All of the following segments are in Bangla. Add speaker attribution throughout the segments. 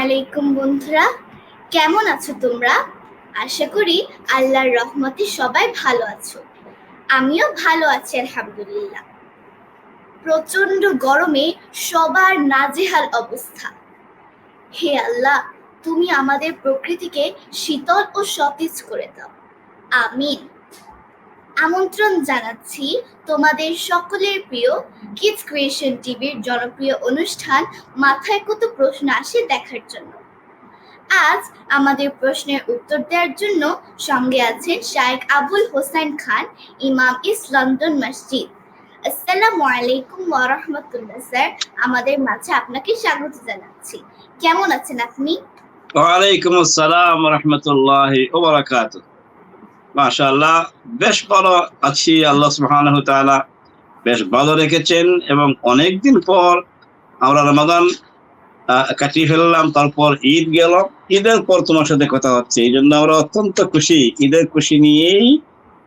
Speaker 1: আলাইকুম বন্ধুরা। কেমন আছো তোমরা? আশা করি আল্লাহর রহমতে সবাই ভালো আছো। আমিও ভালো আছি, আলহামদুলিল্লাহ। প্রচণ্ড গরমে সবার নাজেহাল অবস্থা। হে আল্লাহ, তুমি আমাদের প্রকৃতিকে শীতল ও সতেজ করে দাও। আমিন। আমন্ত্রণ জানাচ্ছি তোমাদের সকলের প্রিয় কিডস ক্রিয়েশন টিভির জনপ্রিয় অনুষ্ঠান মাথায় কত প্রশ্ন আসে দেখার জন্য। আজ আমাদের প্রশ্নের উত্তর দেওয়ার জন্য সঙ্গে আছেন শায়েখ আবুল হোসেন খান, ইমাম ইস লন্ডন মসজিদ। আসসালামু আলাইকুম ওয়া রাহমাতুল্লাহ, স্যার। আমাদের মাঝে আপনাকে স্বাগত জানাচ্ছি। কেমন আছেন আপনি?
Speaker 2: ওয়ালাইকুম আসসালাম রহমতুল্লাহ ওবরাকাত মাশাআল্লাহ, বেশ ভালো আছি, আল্লাহ সুবহানাহু তাআলা বেশ ভালো রেখেছেন এবং অনেকদিন পর আমরা রমাদান কাটিয়ে ফেললাম, তারপর ঈদ গেল, ঈদের পর তোমার সাথে কথা হচ্ছে এই জন্য আমরা অত্যন্ত খুশি, ঈদের খুশি নিয়েই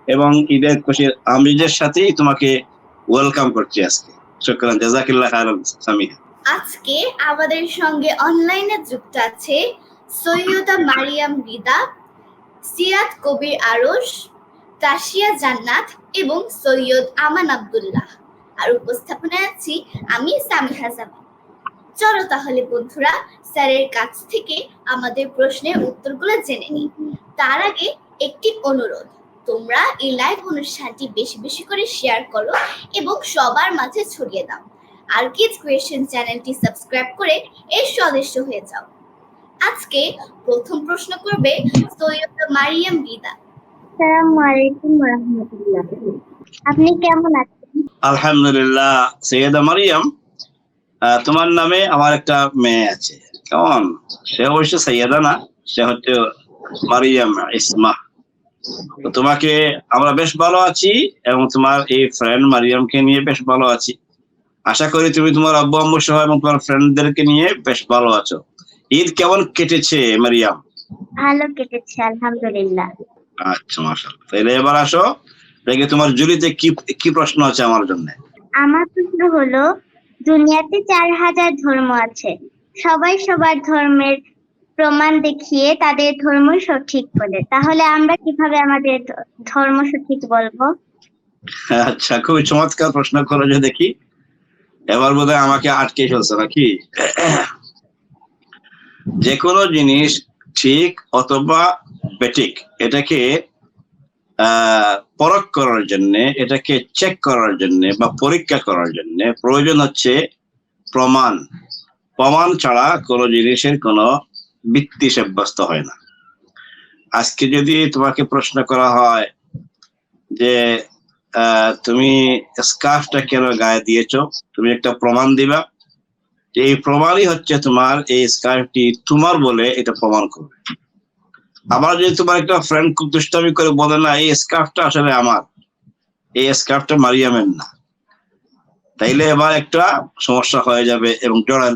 Speaker 2: এবং ঈদের খুশির আমিজের সাথেই তোমাকে ওয়েলকাম করছি আজকে। শুকরান, জাজাকিল্লাহ খায়রান
Speaker 1: আজকে আমাদের সঙ্গে অনলাইনে যুক্ত আছে সৈয়দা মারিয়াম রিদা সিয়াদ কবির আরশ তাসিয়া জান্নাত এবং সৈয়দ আমান আব্দুল্লাহ। আর উপস্থাপনায় আছি আমি সামিহা জামান। চলো তাহলে বন্ধুরা, স্যারের কাছ থেকে আমাদের প্রশ্নের উত্তরগুলো জেনে নিই। তার আগে একটি অনুরোধ, তোমরা এই লাইভ অনুষ্ঠানটি বেশি বেশি করে শেয়ার করো এবং সবার মাঝে ছড়িয়ে দাও। আর কিডস ক্রিয়েশন চ্যানেলটি সাবস্ক্রাইব করে এর সদস্য হয়ে যাও। আজকে প্রথম প্রশ্ন করবে সৈয়দ মারিয়াম বিদা।
Speaker 3: আসসালামু আলাইকুম রহমতুল্লাহ। আপনি কেমন আছেন?
Speaker 2: আলহামদুলিল্লাহ সৈয়দা মারিয়াম তোমার নামে আমার একটা মেয়ে আছে। কেমন? সে অবশ্য সৈয়দা না সে হচ্ছে মারিয়াম ইসমা। তো তোমাকে আমরা বেশ ভালো আছি এবং তোমার এই ফ্রেন্ড মারিয়ামকে নিয়ে বেশ ভালো আছি। আশা করি তুমি তোমার আব্বু আম্মু সহ এবং তোমার ফ্রেন্ডদেরকে নিয়ে বেশ ভালো আছো। ঈদ কেমন কেটেছে মারিয়াম?
Speaker 3: ভালো কেটেছে আলহামদুলিল্লাহ।
Speaker 2: আচ্ছা মাশাআল্লাহ। তাহলে এবার আসো দেখে তোমার জুলিতে কি কি প্রশ্ন আছে আমার জন্য?
Speaker 3: আমার প্রশ্ন হলো দুনিয়াতে চার হাজার ধর্ম আছে। সবাই সবার ধর্মের প্রমাণ দেখিয়ে তাদের ধর্ম সঠিক বলে। তাহলে আমরা কীভাবে আমাদের ধর্ম সঠিক বলব?
Speaker 2: আচ্ছা খুবই চমৎকার প্রশ্ন করো দেখি। এবার বোধহয় আমাকে আটকে ফেলছে নাকি? যে কোনো জিনিস ঠিক অথবা বেঠিক, এটাকে পরখ করার জন্য, এটাকে চেক করার জন্য বা পরীক্ষা করার জন্য প্রয়োজন হচ্ছে প্রমাণ। প্রমাণ ছাড়া কোনো জিনিসের কোনো ভিত্তি সাব্যস্ত হয় না। আজকে যদি তোমাকে প্রশ্ন করা হয় যে তুমি স্কার্ফটা কেন গায়ে দিয়েছ? তুমি একটা প্রমাণ দিবা। এই প্রমাণই হচ্ছে তোমার এই স্কার্ফটি তোমার বলে এটা প্রমাণ করবে। আবার যদি তোমার একটা ফ্রেন্ড খুব দুষ্টামি করে বলে না, এই স্কার্ফটা আসলে আমার। এই স্কার্ফটা মারিয়ামের না। তাইলে এবার একটা সমস্যা হয়ে যাবে এবং জড়া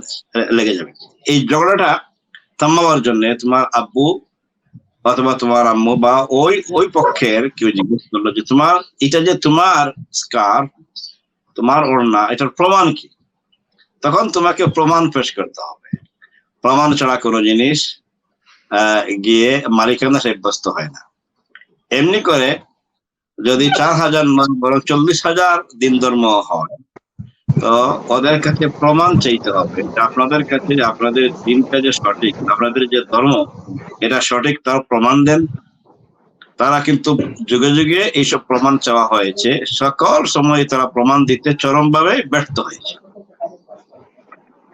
Speaker 2: লেগে যাবে। এই ঝগড়াটা থামাবার জন্য তোমার আব্বু অথবা তোমার আম্মু বা ওই ওই পক্ষের কেউ জিজ্ঞেস করল যে, তোমার, এটা যে তোমার স্কার্ফ, তোমার ওড়না, এটার প্রমাণ কি? তখন তোমাকে প্রমাণ পেশ করতে হবে। প্রমাণ ছাড়া কোনো জিনিস গিয়ে মালিকানা সাব্যস্ত হয় না। এমনি করে যদি চার হাজার নয়, বরং চল্লিশ হাজার দিন ধর্ম হয়, তো ওদের কাছে প্রমাণ চাইতে হবে আপনাদের কাছে আপনাদের দিনটা যে সঠিক, আপনাদের যে ধর্ম, এটা সঠিক তার প্রমাণ দেন। তারা কিন্তু যুগে যুগে এইসব প্রমাণ চাওয়া হয়েছে। সকল সময় তারা প্রমাণ দিতে চরমভাবে ব্যর্থ হয়েছে।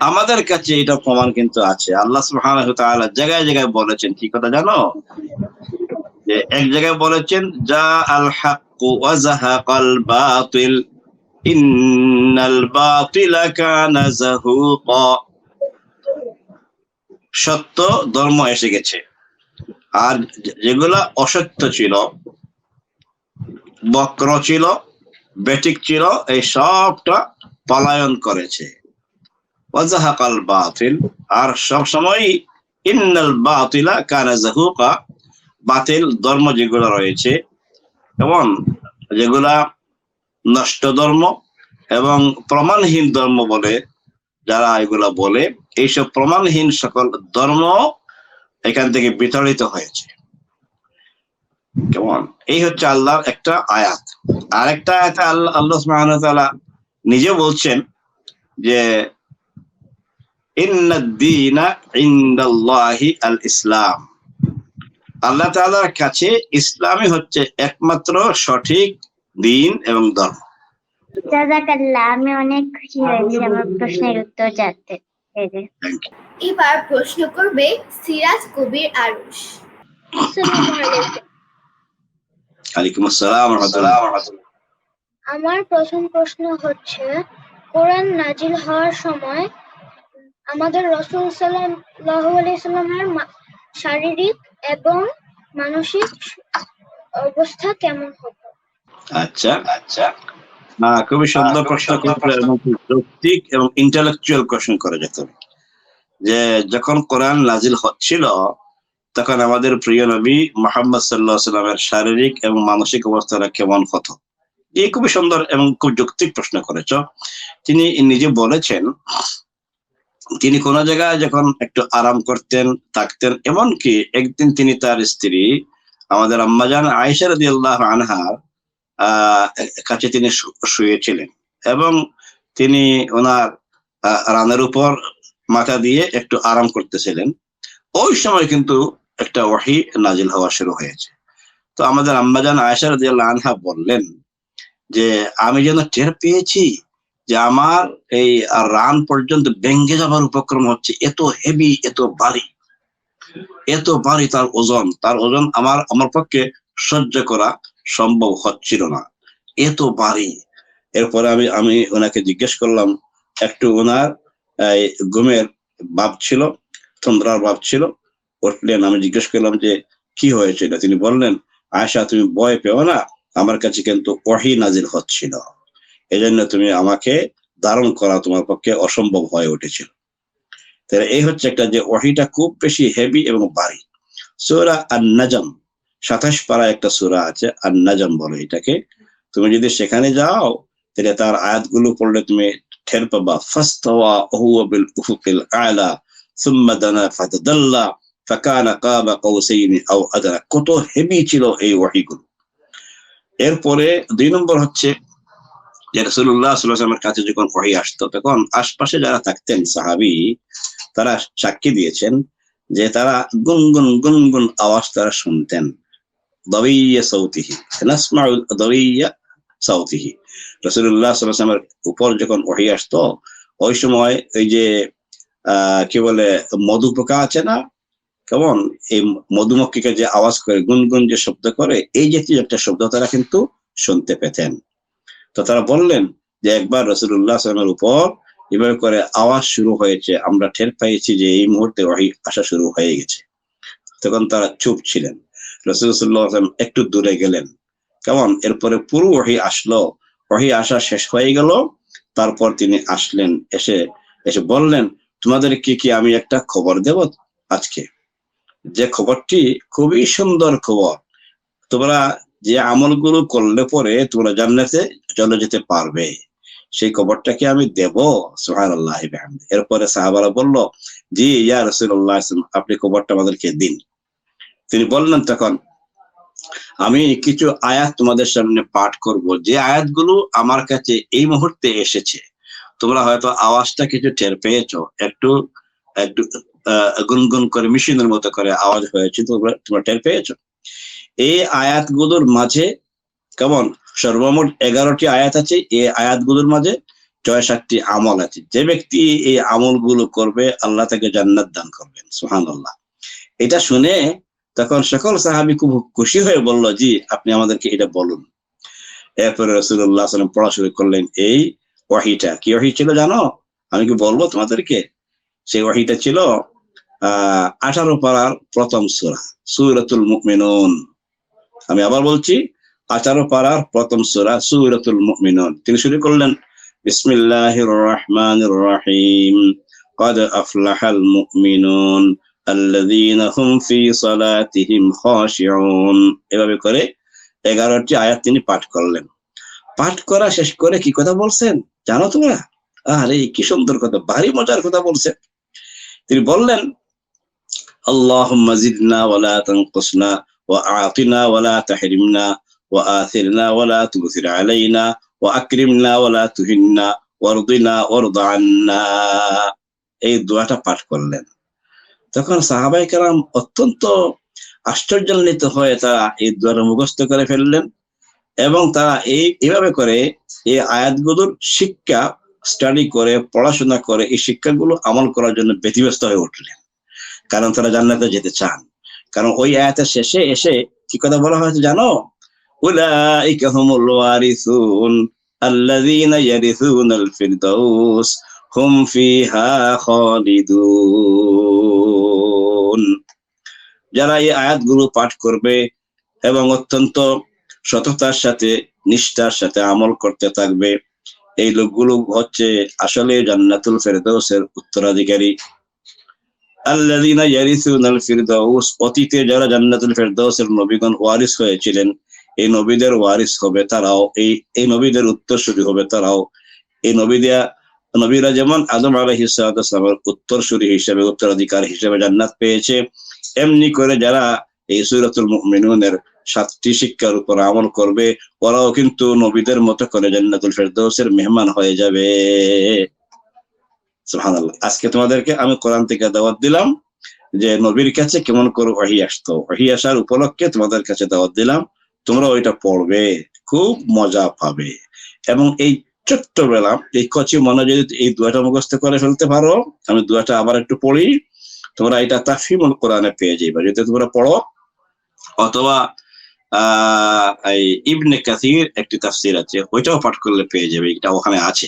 Speaker 2: আমাদের কাছে এটা প্রমাণ কিন্তু আছে। আল্লাহ ওয়া জায়গায় জায়গায় বলেছেন, কি কথা জানো? যে এক জায়গায় বলেছেন যা আল বাতিল সত্য, ধর্ম এসে গেছে। আর যেগুলা অসত্য ছিল, বক্র ছিল, বেটিক ছিল, এই সবটা পলায়ন করেছে। ওয়াজাহাকাল বাতিল। আর সব সময় ইন্নাল বাতিলা কানা জাহুকা, বাতিল, ধর্ম যেগুলো রয়েছে, এবং যেগুলা নষ্ট ধর্ম এবং প্রমাণহীন ধর্ম বলে যারা এগুলা বলে, এইসব প্রমাণহীন সকল ধর্ম এখান থেকে বিতাড়িত হয়েছে। কেমন? এই হচ্ছে আল্লাহর একটা আয়াত। আর একটা আয়াতে আল্লাহ আল্লাহ নিজে বলছেন যে আল ইসলাম। আল্লাহ তাআলার কাছে ইসলামই হচ্ছে একমাত্র সঠিক দিন এবং ধর্ম।
Speaker 3: আমি অনেক খুশি হয়েছি আমার প্রশ্নের উত্তর জানতে
Speaker 1: এবার প্রশ্ন করবে সিরাজ কবির আরুষ
Speaker 3: আলাইকুম।
Speaker 2: আলাইকুম আসসালাম
Speaker 4: আমার প্রথম প্রশ্ন হচ্ছে কোরআন নাজিল হওয়ার সময় আমাদের রসুল সাল্লাল্লাহু আলাইহি সাল্লামের শারীরিক এবং মানসিক অবস্থা কেমন হতো?
Speaker 2: আচ্ছা। আচ্ছা না খুবই সুন্দর প্রশ্ন করে যৌক্তিক এবং ইন্টেলেকচুয়াল কোশ্চেন করে যেত যে যখন কোরআন নাজিল হচ্ছিল তখন আমাদের প্রিয় নবী মোহাম্মদ সাল্লাহ সাল্লামের শারীরিক এবং মানসিক অবস্থাটা কেমন হতো? এই খুবই সুন্দর এবং খুব যৌক্তিক প্রশ্ন করেছ। তিনি নিজে বলেছেন তিনি কোন জায়গায় যখন একটু আরাম করতেন, থাকতেন, এমনকি একদিন তিনি তার স্ত্রী, আমাদের আম্মাজান আয়েশা রাদিয়াল্লাহু আনহার আহ, কাছে তিনি শুয়েছিলেন এবং তিনি ওনার রানের উপর মাথা দিয়ে একটু আরাম করতেছিলেন। ওই সময় কিন্তু একটা ওয়াহি নাজিল হওয়া শুরু হয়েছে। তো আমাদের আম্মাজান আয়েশা রাদিয়াল্লাহু আনহা বললেন যে, আমি যেন টের পেয়েছি যে আমার এই রান পর্যন্ত ভেঙ্গে যাবার উপক্রম হচ্ছে, এত হেভি এত ভারী। এত ভারী তার ওজন। তার ওজন আমার আমার পক্ষে সহ্য করা সম্ভব হচ্ছিল না। এত ভারী। এরপরে আমি আমি ওনাকে জিজ্ঞেস করলাম, একটু ওনার ঘুমের ভাব ছিল, তন্দ্রার ভাব ছিল। উঠলেন, আমি জিজ্ঞেস করলাম যে, কি হয়েছিল তিনি বললেন আয়সা তুমি ভয় পেও না। আমার কাছে কিন্তু ওহি নাজিল হচ্ছিল। এজন্য তুমি আমাকে ধারণ করা তোমার পক্ষে অসম্ভব হয়ে উঠেছিল। তাহলে এই হচ্ছে একটা যে ওহিটা খুব বেশি হেভি এবং ভারী। সুরা আর নাজম সাতাশ পারা একটা সুরা আছে আর নাজম বলো এটাকে। তুমি যদি সেখানে যাও, তাহলে তার আয়াতগুলো পড়লে তুমি ঠের পাবা, ফাস্তাওয়া হুয়া বিল উফুকিল আলা, সুম্মা দানা ফাতাদাল্লা কাবা কাউসাইনি আও কত হেভি ছিল এই ওয়াহিগুলো। এরপরে দুই নম্বর হচ্ছে যে আলাইহি ওয়াসাল্লামের কাছে যখন ওয়াহি আসতো, তখন আশপাশে যারা থাকতেন সাহাবী, তারা সাক্ষী দিয়েছেন যে তারা গুনগুন গুনগুন আওয়াজ তারা শুনতেন। দবিয়া সৌতিহি নাসমাউল দবিয়া সৌতিহি রসুল্লাহ সাল্লামের উপর যখন ওহি আসতো, ওই সময় ওই যে আহ কি বলে, মধু পোকা আছে না? কেমন? এই মধুমক্ষিকে যে আওয়াজ করে, গুনগুন যে শব্দ করে, এই জাতীয় একটা শব্দ তারা কিন্তু শুনতে পেতেন। তো তারা বললেন যে একবার রসুল্লাহ সাল্লামের উপর এভাবে করে আওয়াজ শুরু হয়েছে। আমরা টের পেয়েছি যে এই মুহূর্তে ওহি আসা শুরু হয়ে গেছে। তখন তারা চুপ ছিলেন। রসুল্লাহ একটু দূরে গেলেন। কেমন? এরপরে পুরো ওহি আসলো। ওহি আসা শেষ হয়ে গেল। তারপর তিনি আসলেন, এসে এসে বললেন তোমাদেরকে কি আমি একটা খবর দেব আজকে? যে খবরটি খুবই সুন্দর খবর। তোমরা যে আমলগুলো করলে পরে তোমরা জান্নাতে চলে যেতে পারবে। সেই খবরটাকে আমি দেব সোহান আল্লাহ এরপরে সাহাবারা বলল, জি, ইয়া রসুল্লাহ আপনি খবরটা আমাদেরকে দিন। তিনি বললেন তখন, আমি কিছু আয়াত তোমাদের সামনে পাঠ করব। যে আয়াতগুলো আমার কাছে এই মুহূর্তে এসেছে, তোমরা হয়তো আওয়াজটা কিছু টের পেয়েছ। একটু একটু গুনগুন করে, মেশিনের মতো করে আওয়াজ হয়েছে, তোমরা তোমরা টের পেয়েছ? এই আয়াতগুলোর মাঝে কেমন সর্বমোট এগারোটি আয়াত আছে, এই আয়াতগুলোর মাঝে ছয় সাতটি আমল আছে। যে ব্যক্তি এই আমলগুলো করবে, আল্লাহ তাকে জান্নাত দান করবেন সুহান আল্লাহ এটা শুনে তখন সকল সাহাবি খুব খুশি হয়ে বলল, জি, আপনি আমাদেরকে এটা বলুন। এরপরে রসুল্লাহ সাল্লাম পড়া শুরু করলেন, এই ওয়াহিটা কি ওয়াহি ছিল জানো? আমি কি বলব তোমাদেরকে? সেই ওয়াহিটা ছিল, আহ, আঠারো পাড়ার প্রথম সুরা, সুরাতুল মুমিনুন। আমি আবার বলছি আঠারো পাড়ার প্রথম সুরা সুরাতুল মুমিনুন তিনি শুরু করলেন বিসমিল্লাহির রহমানির রহিম قد أفلح المؤمنون الذين هم في صلاتهم خاشعون এভাবে করে এগারোটি আয়াত তিনি পাঠ করলেন পাঠ করা শেষ করে কি কথা বলছেন জানো তোমরা আরে কি সুন্দর কথা ভারী মজার কথা বলছে তিনি বললেন اللهم زدنا ولا تنقصنا وأعطنا ولا تحرمنا وآثرنا ولا تؤثر علينا وأكرمنا ولا تهنا وارضنا وارض عنا এই দোয়াটা পাঠ করলেন তখন সাহাবাই কালাম অত্যন্ত আশ্চর্যান্বিত হয়ে তারা এই দোয়াটা মুখস্থ করে ফেললেন এবং তারা এই এভাবে করে এই আয়াতগুলোর শিক্ষা স্টাডি করে পড়াশোনা করে এই শিক্ষাগুলো আমল করার জন্য ব্যতিব্যস্ত হয়ে উঠলেন কারণ তারা জান্নাতে যেতে চান কারণ ওই আয়াতের শেষে এসে কি কথা বলা হয়েছে জানো? উলাইকা হুমুল ওয়ারিসুন আল্লাযীনা ইয়ারিসুনাল ফিরদাউস, হুম ফিহা খালিদুন। যারা এই আয়াতগুলো পাঠ করবে এবং অত্যন্ত সততার সাথে, নিষ্ঠার সাথে আমল করতে থাকবে, এই লোকগুলো হচ্ছে আসলে জান্নাতুল ফেরদৌসের উত্তরাধিকারী। আল্লাযীনা ইয়ারিসুনাল ফিরদাউস, অতীতে যারা জান্নাতুল ফেরদৌসের নবীগণ ওয়ারিস হয়েছিলেন, এই নবীদের ওয়ারিস হবে তারাও, এই এই নবীদের উত্তরসূরি হবে তারাও। এই নবীদের নবীরা যেমন আদম আলাইহিস সালামের উত্তরসূরি হিসেবে, উত্তরাধিকার হিসেবে জান্নাত পেয়েছে, এমনি করে যারা এই সূরাতুল মুমিনুনের সাতটি শিক্ষার উপর আমল করবে, ওরাও কিন্তু নবীদের মতো করে জান্নাতুল ফেরদৌসের মেহমান হয়ে যাবে। সুবহানাল্লাহ। আজকে তোমাদেরকে আমি কোরআন থেকে দাওয়াত দিলাম যে, নবীর কাছে কেমন করে ওহি আসতো? ওহি আসার উপলক্ষে তোমাদের কাছে দাওয়াত দিলাম তোমরা ওইটা পড়বে, খুব মজা পাবে। এবং এই ছোট্টবেলা, এই কচি মনে যদি এই দুয়াটা মুখস্থ করে ফেলতে পারো, আমি দুয়াটা আবার একটু পড়ি, তোমরা এটা তাফিমুল কোরআনে পেয়ে যাবে যদি তোমরা পড়ো, অথবা আহ এই ইবনে কাসির একটি তাফসির আছে, ওইটাও পাঠ করলে পেয়ে যাবে, এটা ওখানে আছে।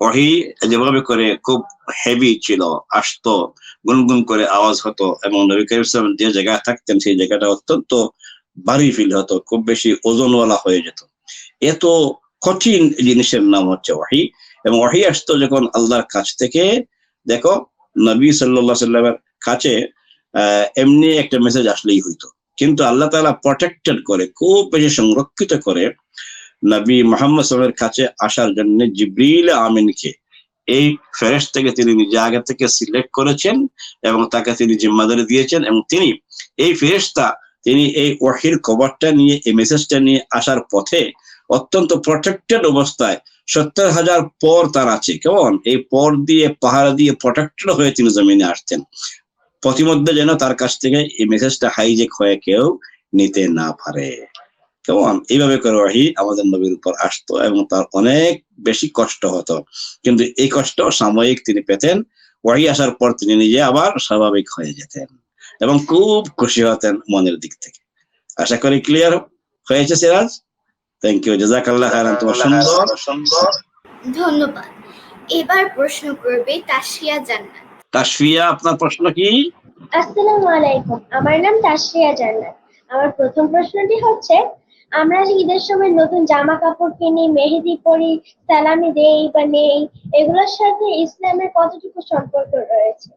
Speaker 2: ওহি যেভাবে করে খুব হেভি ছিল, আসতো, গুনগুন করে আওয়াজ হতো এবং নবী করিম সাল্লাম যে জায়গায় থাকতেন সেই জায়গাটা অত্যন্ত ভারী ফিল হতো, খুব বেশি ওজনওয়ালা হয়ে যেত। এত কঠিন জিনিসের নাম হচ্ছে ওয়াহি এবং ওয়াহি আসতো যখন আল্লাহর কাছ থেকে। দেখো, নবী সাল্লাহ সাল্লামের কাছে এমনি একটা মেসেজ আসলেই হইতো। কিন্তু আল্লাহ তাআলা প্রোটেক্টেড করে, খুব বেশি সংরক্ষিত করে নবী মোহাম্মদ সাল্লামের কাছে আসার জন্য জিব্রিল আমিনকে এই ফেরেশ থেকে তিনি নিজে আগে থেকে সিলেক্ট করেছেন এবং তাকে তিনি জিম্মাদারি দিয়েছেন এবং তিনি এই ফেরেশতা, তিনি এই ওয়াহির কভারটা নিয়ে, এই মেসেজটা নিয়ে আসার পথে অত্যন্ত প্রোটেক্টেড অবস্থায় সত্তর হাজার পর তার আছে। কেমন? এই পর দিয়ে পাহাড় দিয়ে প্রোটেক্টেড হয়ে তিনি জমিনে আসতেন। প্রতিমধ্যে যেন তার কাছ থেকে এই মেসেজটা হাইজেক হয়ে কেউ নিতে না পারে। কেমন? এইভাবে করে ওয়াহি আমাদের নবীর উপর আসতো এবং তার অনেক বেশি কষ্ট হতো। কিন্তু এই কষ্ট সাময়িক তিনি পেতেন ওয়াহি আসার পর তিনি নিজে আবার স্বাভাবিক হয়ে যেতেন এবং খুব খুশি হতেন মনের দিক থেকে। আশা করি ক্লিয়ার হয়েছে সিরাজ? থ্যাংক ইউ জাজাকাল্লাহ খায়রান তোমার সুন্দর।
Speaker 1: ধন্যবাদ। এবার প্রশ্ন করবে তাসিয়া জান্নাত।
Speaker 2: তাসফিয়া আপনার প্রশ্ন কি?
Speaker 5: আসসালামু আলাইকুম আমার নাম তাশরিয়া জান্নাত। আমার প্রথম প্রশ্নটি হচ্ছে আমরা ঈদের সময় নতুন জামা কাপড় কিনি, মেহেদি পরি, সালামি দেই বা নেই, এগুলোর সাথে ইসলামের কতটুকু সম্পর্ক রয়েছে?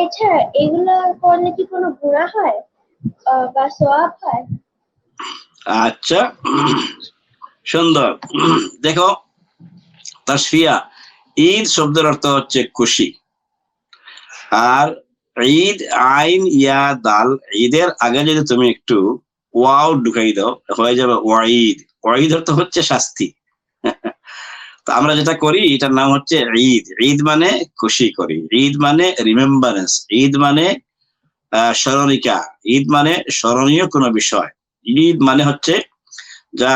Speaker 5: এছাড়া এগুলো করলে কি কোনো গুণা হয়? বা সোয়াব হয়?
Speaker 2: আচ্ছা সুন্দর। দেখো, তাসফিয়া, ঈদ শব্দের অর্থ হচ্ছে খুশি। আর ঈদ আইন, ইয়া, দাল, ঈদের আগে যদি তুমি একটু ওয়াও ঢুকাই দাও, হয়ে যাবে ওয়াঈদ। ওয়াঈদ অর্থ হচ্ছে শাস্তি। তো আমরা যেটা করি, এটার নাম হচ্ছে ঈদ। ঈদ মানে খুশি করি। ঈদ মানে রিমেম্বারেন্স ঈদ মানে স্মরণিকা। ঈদ মানে স্মরণীয় কোনো বিষয়। ঈদ মানে হচ্ছে যা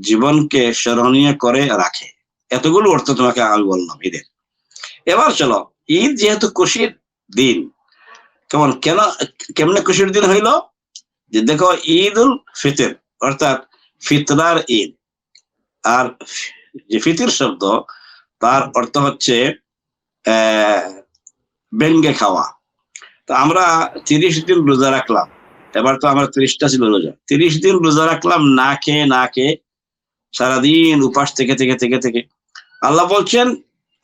Speaker 2: জীবনকে স্মরণীয় করে রাখে। এতগুলো অর্থ তোমাকে আমি বললাম ঈদের। এবার চলো, ঈদ যেহেতু খুশির দিন, কেমন, কেন, কেমনে খুশির দিন হইল? যে দেখো ঈদ উল ফিতর, অর্থাৎ ফিতরার ঈদ। আর যে ফিতির শব্দ, তার অর্থ হচ্ছে ব্যঙ্গে খাওয়া। তো আমরা তিরিশ দিন রোজা রাখলাম। এবার তো আমার ত্রিশটা ছিল রোজা। তিরিশ দিন রোজা রাখলাম, না খেয়ে না খেয়ে, সারাদিন উপাস থেকে থেকে থেকে থেকে। আল্লাহ বলছেন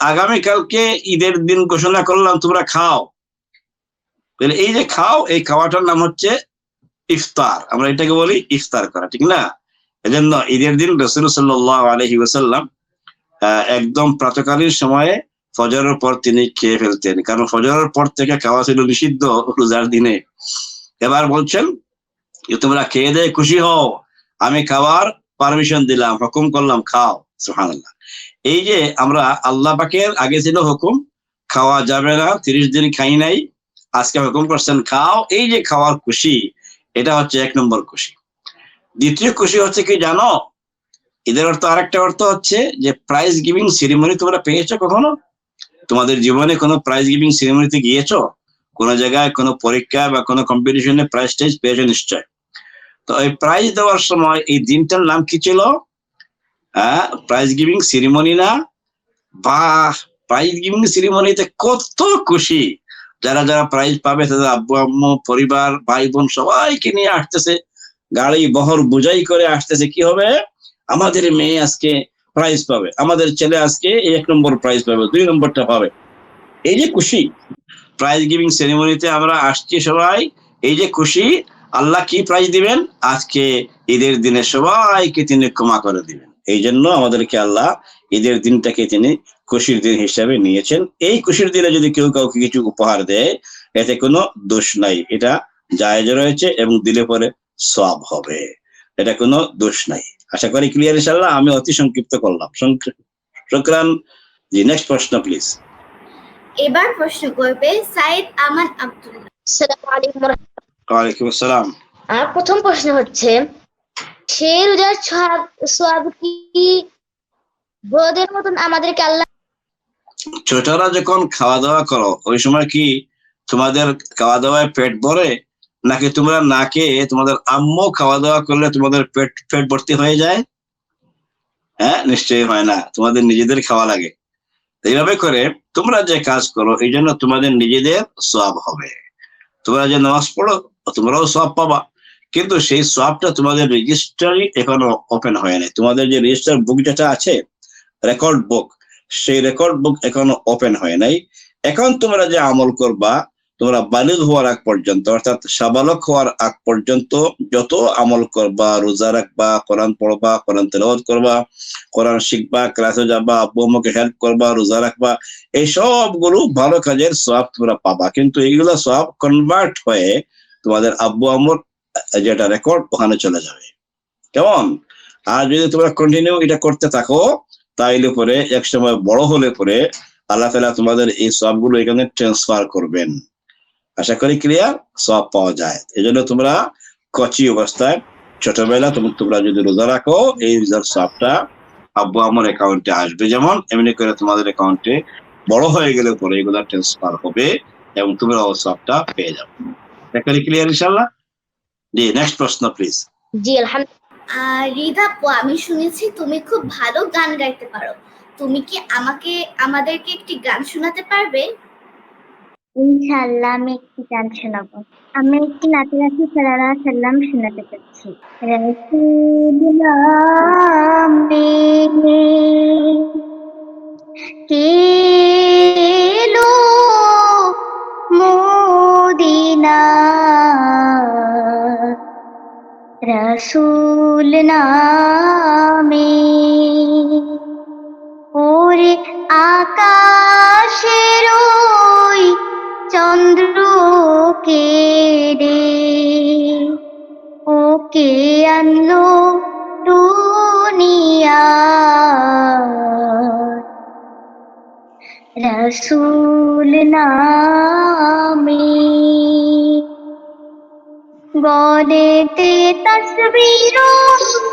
Speaker 2: আগামীকালকে ঈদের দিন ঘোষণা করলাম, তোমরা খাও। তাহলে এই যে খাও, এই খাওয়াটার নাম হচ্ছে ইফতার। আমরা এটাকে বলি ইফতার করা, ঠিক না? এজন্য ঈদের দিন রসুল সাল্লাহ আলহি ওসাল্লাম একদম প্রাতকালীন সময়ে ফজরের পর তিনি খেয়ে ফেলতেন। কারণ ফজরের পর থেকে খাওয়া ছিল নিষিদ্ধ রোজার দিনে। এবার বলছেন যে, তোমরা খেয়ে দিয়ে খুশি হও। আমি খাওয়ার পারমিশন দিলাম, হুকুম করলাম, খাও। সুহানাল্লাহ এই যে আমরা আল্লাহ পাকের আগে ছিল হুকুম, খাওয়া যাবে না, তিরিশ দিন খাই নাই, আজকে হুকুম করছেন, খাও। এই যে খাওয়ার খুশি এটা হচ্ছে এক নম্বর খুশি দ্বিতীয় খুশি হচ্ছে কি জানো? এদের অর্থ আরেকটা অর্থ হচ্ছে যে প্রাইজ গিভিং সেরিমনি তোমরা পেয়েছ কখনো? তোমাদের জীবনে কোনো প্রাইজ গিভিং সেরিমনিতে গিয়েছো? কোনো জায়গায় কোনো পরীক্ষা বা কোনো কম্পিটিশনে প্রাইজ টাইজ পেয়েছ নিশ্চয়। তো এই প্রাইজ দেওয়ার সময় এই দিনটার নাম কি ছিল? প্রাইজ গিভিং সেরিমনি না? বা প্রাইজ গিভিং সেরিমনিতে কত খুশি! যারা যারা প্রাইজ পাবে, তাদের আব্বু, আম্মু, পরিবার ভাই বোন সবাইকে নিয়ে আসতেছে। গাড়ি, বহর, বুঝাই করে আসতেছে। কি হবে? আমাদের মেয়ে আজকে প্রাইজ পাবে। আমাদের ছেলে আজকে এক নম্বর প্রাইজ পাবে, দুই নম্বরটা পাবে। এই যে খুশি প্রাইজ গিভিং সেরিমনিতে আমরা আসছি সবাই। এই যে খুশি, আল্লাহ কি প্রাইজ দিবেন? আজকে ঈদের দিনে সবাইকে তিনি ক্ষমা করে দিবেন। এই জন্য আমাদেরকে আল্লাহ ঈদের দিনটাকে তিনি খুশির দিন হিসাবে নিয়েছেন। এই খুশির দিনে যদি কেউ কাউকে কিছু উপহার দেয় এতে কোনো দোষ নাই। এটা জায়েজ রয়েছে এবং দিলে পরে সব হবে। এটা কোনো দোষ নাই। আশা করি ক্লিয়ার ইনশাল্লাহ আমি অতি সংক্ষিপ্ত করলাম। সংক্রান জি নেক্সট প্রশ্ন প্লিজ
Speaker 1: এবার প্রশ্ন করবে সাইদ আমান আব্দুল্লাহ
Speaker 5: আসসালামু আলাইকুম
Speaker 2: ওয়ালাইকুম আসসালাম।
Speaker 5: আমার প্রথম প্রশ্ন হচ্ছে সে রোজার সোয়াব কি বড়দের মতন আমাদেরকে আল্লাহ
Speaker 2: ছোটরা যখন খাওয়া দাওয়া করো, ওই সময় কি তোমাদের খাওয়া দাওয়ায় পেট ভরে, নাকি তোমরা না খেয়ে তোমাদের আম্মু খাওয়া দাওয়া করলে তোমাদের পেট পেট ভর্তি হয়ে যায়? হ্যাঁ নিশ্চয়ই হয় না। তোমাদের নিজেদের খাওয়া লাগে। এইভাবে করে তোমরা যে কাজ করো, এই জন্য তোমাদের নিজেদের সব হবে। তোমরা যে নামাজ পড়ো, তোমরাও সব পাবা। কিন্তু সেই সবটা তোমাদের রেজিস্টারই এখনও ওপেন হয় নাই। তোমাদের যে রেজিস্টার বুক যেটা আছে রেকর্ড বুক সেই রেকর্ড বুক এখনও ওপেন হয় নাই। এখন তোমরা যে আমল করবা, তোমরা বালিগ হওয়ার আগ পর্যন্ত, অর্থাৎ সাবালক হওয়ার আগ পর্যন্ত যত আমল করবা, রোজা রাখবা, কোরআন পড়বা, কোরআন তেলাওয়াত করবা, কোরআন শিখবা, ক্লাসে যাবা, আব্বু আম্মুকে হেল্প করবা, রোজা রাখবা, এই সবগুলো ভালো কাজের সব তোমরা পাবা। কিন্তু এইগুলো সব কনভার্ট হয়ে তোমাদের আব্বু আম্মুর যেটা রেকর্ড ওখানে চলে যাবে। কেমন? আর যদি তোমরা কন্টিনিউ এটা করতে থাকো তাইলে পরে এক সময় বড় হলে পরে আল্লাহ তালা তোমাদের এই সবগুলো এখানে ট্রান্সফার করবেন। আশা করি ক্লিয়ার সব পাওয়া যায়। এই জন্য তোমরা কচি অবস্থায় ছোটবেলা তোমরা যদি রোজা রাখো, এই রোজার সবটা আব্বু আমার অ্যাকাউন্টে আসবে। যেমন এমনি করে তোমাদের অ্যাকাউন্টে বড় হয়ে গেলে পরে এগুলো ট্রান্সফার হবে এবং তোমরা সবটা পেয়ে যাবে। ক্লিয়ার ইনশাল্লাহ জি নেক্সট প্রশ্ন প্লিজ
Speaker 5: জি, আলহামদুলিল্লাহ।
Speaker 1: রিদা আমি শুনেছি তুমি খুব ভালো গান গাইতে পারো। তুমি কি আমাকে, আমাদেরকে একটি গান শোনাতে পারবে?
Speaker 3: ইনশাআল্লাহ, আমি একটি গান শোনাবো। আমি একটি নাতি নাতি সাল্লাল্লাহু সাল্লাম শোনাতে চাচ্ছি। রাসূল রাসূল নামে। ওরে আকাশের ওই চন্দ্র কেড়ে ওকে আনলো দুনিয়া। রসুল নামে। গলেতে তসবির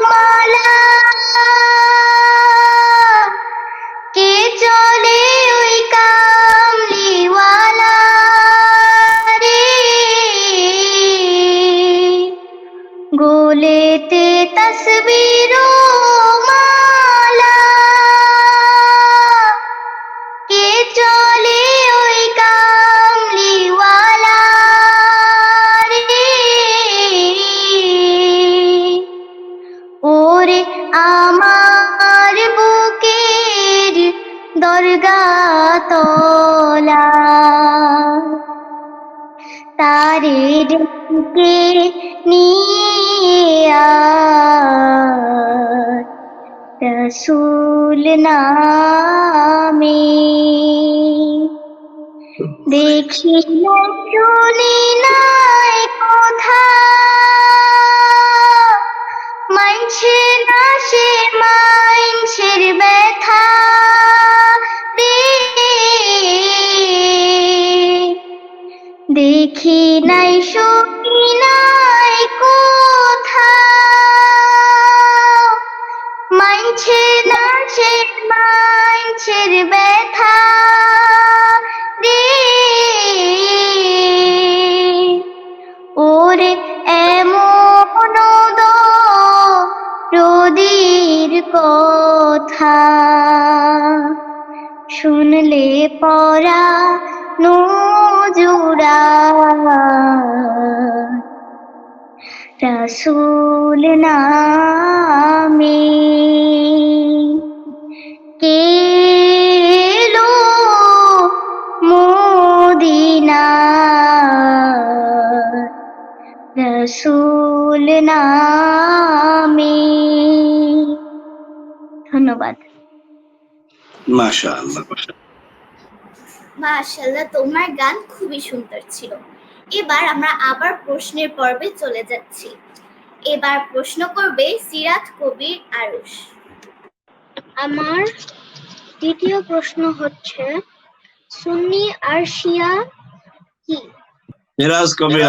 Speaker 3: মালা। কে চলে তারে ডেকে রসুল নামে দেখি না শুনি নাই কথা। মানছে না সে মানছের ব্যথা কথা। শুনলে পরা নজুরা। রসুল নামে কেলো মোদিনা? রসুল নামে ধন্যবাদ।
Speaker 2: মাশা আল্লাহ
Speaker 1: মাশাল্লাহ তোমার গান খুবই সুন্দর ছিল। এবার আমরা আবার প্রশ্নের পর্বে চলে যাচ্ছি। এবার প্রশ্ন করবে সিরাত কবির আরুষ।
Speaker 4: আমার দ্বিতীয় প্রশ্ন হচ্ছে সুন্নি আর শিয়া কি?
Speaker 2: সিরাজ কবির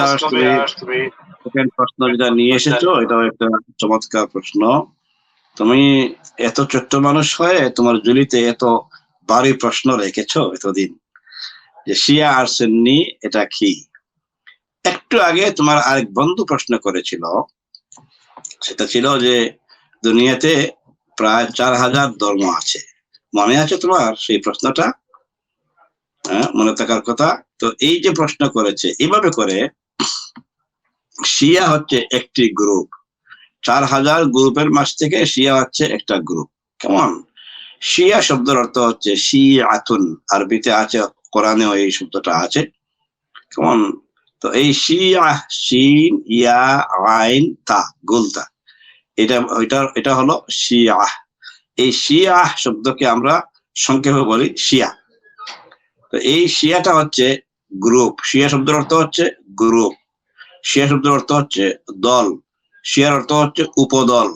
Speaker 2: তুমি প্রশ্ন যেটা নিয়ে এসেছ এটাও একটা চমৎকার প্রশ্ন। তুমি এত ছোট্ট মানুষ হয়ে তোমার জুলিতে এত ভারী প্রশ্ন রেখেছো এতদিন। যে শিয়া আর সুন্নি, এটা কি? একটু আগে তোমার আরেক বন্ধু প্রশ্ন করেছিল, সেটা ছিল যে দুনিয়াতে প্রায় চার হাজার ধর্ম আছে। মনে আছে তোমার সেই প্রশ্নটা? হ্যাঁ মনে থাকার কথা? তো এই যে প্রশ্ন করেছে এইভাবে করে শিয়া হচ্ছে একটি গ্রুপ চার হাজার গ্রুপের মাঝ থেকে শিয়া হচ্ছে একটা গ্রুপ। কেমন? শিয়া শব্দের অর্থ হচ্ছে শি আতুন আরবিতে আছে, কোরআনেও এই শব্দটা আছে। কেমন? তো এই শিয়া, শিন, ইয়া, আইন, তা গুলতা এটা, ওইটা, এটা হলো শিয়া। এই শিয়া শব্দকে আমরা সংক্ষেপে বলি শিয়া। তো এই শিয়াটা হচ্ছে গ্রুপ। শিয়া শব্দের অর্থ হচ্ছে গ্রুপ। শিয়া শব্দের অর্থ হচ্ছে দল। শিয়ার অর্থ হচ্ছে উপদল।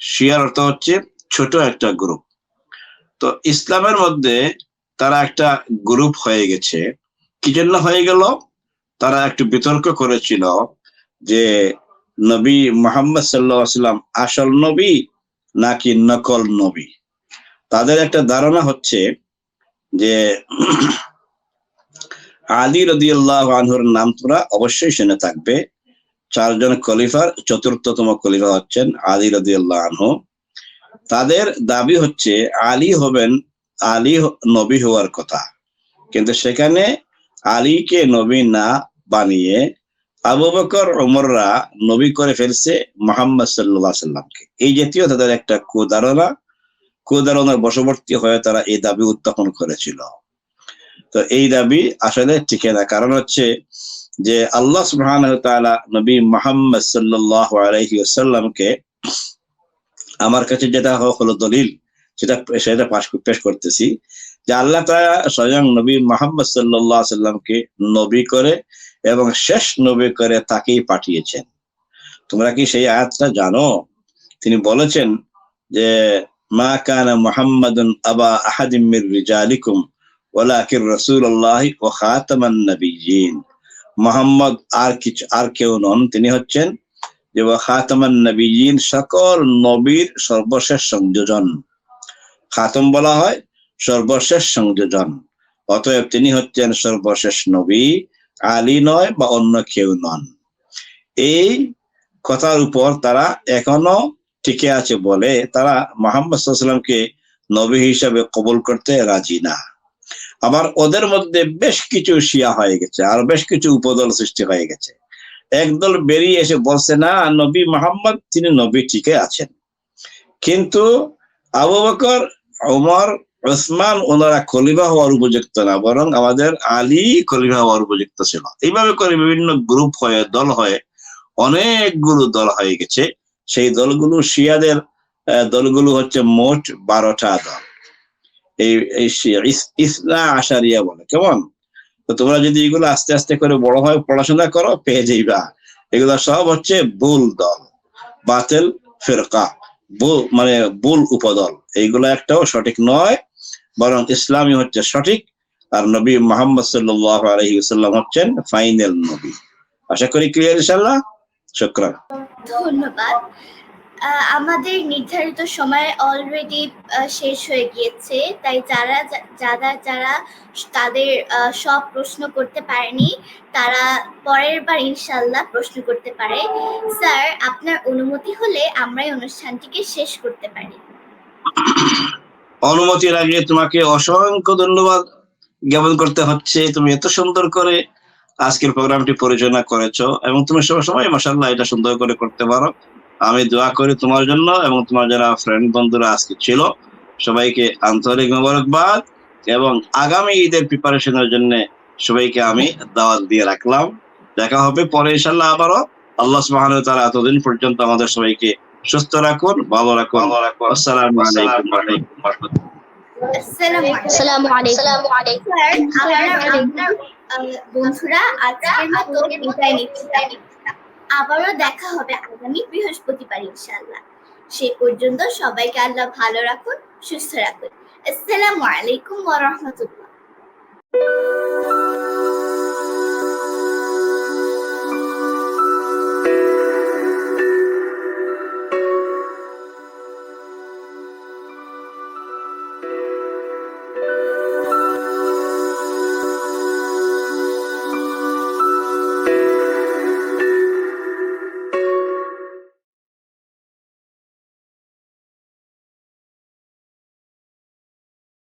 Speaker 2: শিয়ার অর্থ হচ্ছে ছোট একটা গ্রুপ তো ইসলামের মধ্যে তারা একটা গ্রুপ হয়ে গেছে। কি জন্য হয়ে গেল? তারা একটু বিতর্ক করেছিল যে নবী মোহাম্মদ সাল্লাম আসল নবী নাকি নকল নবী? তাদের একটা ধারণা হচ্ছে যে আলী রদিয়াল্লাহ আনহুর নাম তোরা অবশ্যই শুনে থাকবে। চারজন খলিফার, চতুর্থতম খলিফা হচ্ছেন আলী রদিয়াল্লাহ আনহু। তাদের দাবি হচ্ছে, আলী হবেন, আলী নবী হওয়ার কথা। কিন্তু সেখানে আলীকে নবী না বানিয়ে আবু বকর ওমররা নবী করে ফেলছে মোহাম্মদ সাল্লাহ সাল্লামকে। এই জাতীয় তাদের একটা কুধারণা কুধারণার বশবর্তী হয়ে তারা এই দাবি উত্থাপন করেছিল। তো এই দাবি আসলে টিকে না। কারণ হচ্ছে যে আল্লাহ সুবহান নবী মোহাম্মদ সাল্লাহ আলহি আসাল্লামকে আমার কাছে যেটা হ- হলো দলিল, সেটা সেটা পাশ পেশ করতেছি যে আল্লাহ তাআলা স্বয়ং নবী মোহাম্মদ সাল্লাহ সাল্লামকে নবী করে এবং শেষ নবী করে তাকেই পাঠিয়েছেন। তোমরা কি সেই আয়াতটা জানো? তিনি বলেছেন যে, মা কানা মুহাম্মাদুন আবা আহাদিম মির রিজালিকুম ওয়ালাকিন রাসূলুল্লাহি ওয়া খাতামান নাবিয়্যিন। মোহাম্মদ আর কিছু, আর কেউ নন। তিনি হচ্ছেন যে খাতামান নাবিয়্যিন সকল নবীর সর্বশেষ সংযোজন। খাতম বলা হয় সর্বশেষ সংযোজন। অতএব তিনি হচ্ছেন সর্বশেষ নবী, আলী নয় বা অন্য কেউ নন। এই কথার উপর তারা এখনও টিকে আছে বলে তারা মোহাম্মদ সাল্লামকে নবী হিসাবে কবুল করতে রাজি না। আবার ওদের মধ্যে বেশ কিছু শিয়া হয়ে গেছে, আর বেশ কিছু উপদল সৃষ্টি হয়ে গেছে। একদল বেরিয়ে এসে বলছে, না, নবী মোহাম্মদ, তিনি নবী ঠিকই আছেন। কিন্তু আবু বকর ওমর ওসমান ওনারা খলিফা হওয়ার উপযুক্ত না, বরং আমাদের আলী খলিফা হওয়ার উপযুক্ত ছিল। এইভাবে করে বিভিন্ন গ্রুপ হয়ে, দল হয়ে, অনেকগুলো দল হয়ে গেছে। সেই দলগুলো শিয়াদের দলগুলো হচ্ছে মোট বারোটা দল। এই এই শি- ইস- আশারিয়া বলে, কেমন? তো তোমরা যদি এগুলো আস্তে আস্তে করে বড় হয়, পড়াশোনা করো, পেয়ে যাইবা। এগুলো সব হচ্ছে ভুল দল, বাতেল ফেরকা মানে ভুল উপদল। এইগুলো একটাও সঠিক নয়, বরং ইসলামই হচ্ছে সঠিক, আর নবী মোহাম্মদ সাল্লাহ আলহি সাল্লাম হচ্ছেন ফাইনাল নবী। আশা করি ক্লিয়ার ইনশাল্লাহ শুক্রান।
Speaker 1: ধন্যবাদ। আমাদের নির্ধারিত সময় অলরেডি শেষ হয়ে গিয়েছে। তাই যারা যারা যারা তাদের সব প্রশ্ন করতে পারেনি, তারা পরের বার ইনশাল্লাহ প্রশ্ন করতে পারে। স্যার, আপনার অনুমতি হলে আমরা এই অনুষ্ঠানটিকে শেষ করতে পারি।
Speaker 2: অনুমতির আগে তোমাকে অসংখ্য ধন্যবাদ জ্ঞাপন করতে হচ্ছে। তুমি এত সুন্দর করে আজকের প্রোগ্রামটি পরিচালনা করেছ এবং তুমি সব সময় মাসাল্লাহ এটা সুন্দর করে করতে পারো। আমি দোয়া করি তোমার জন্য এবং তোমার যারা ফ্রেন্ড বন্ধুরা আজকে ছিল সবাইকে আন্তরিক মোবারকবাদ এবং আগামী ঈদের প্রিপারেশনের জন্য সবাইকে আমি দাওয়াত দিয়ে রাখলাম। দেখা হবে পরে ইনশাল্লাহ আবারও। আল্লাহ সুবহানাহু তারা এতদিন পর্যন্ত আমাদের সবাইকে সুস্থ রাখুন ভালো রাখুন। আসসালামু আলাইকুম
Speaker 1: আলাইকুম। বন্ধুরা আজকের মতো বিদায় নিচ্ছি আবারও দেখা হবে আগামী বৃহস্পতিবার ইনশাল্লাহ সেই পর্যন্ত সবাইকে আল্লাহ ভালো রাখুন, সুস্থ রাখুন। আসসালামু আলাইকুম ওয়া রাহমাতুল্লাহ।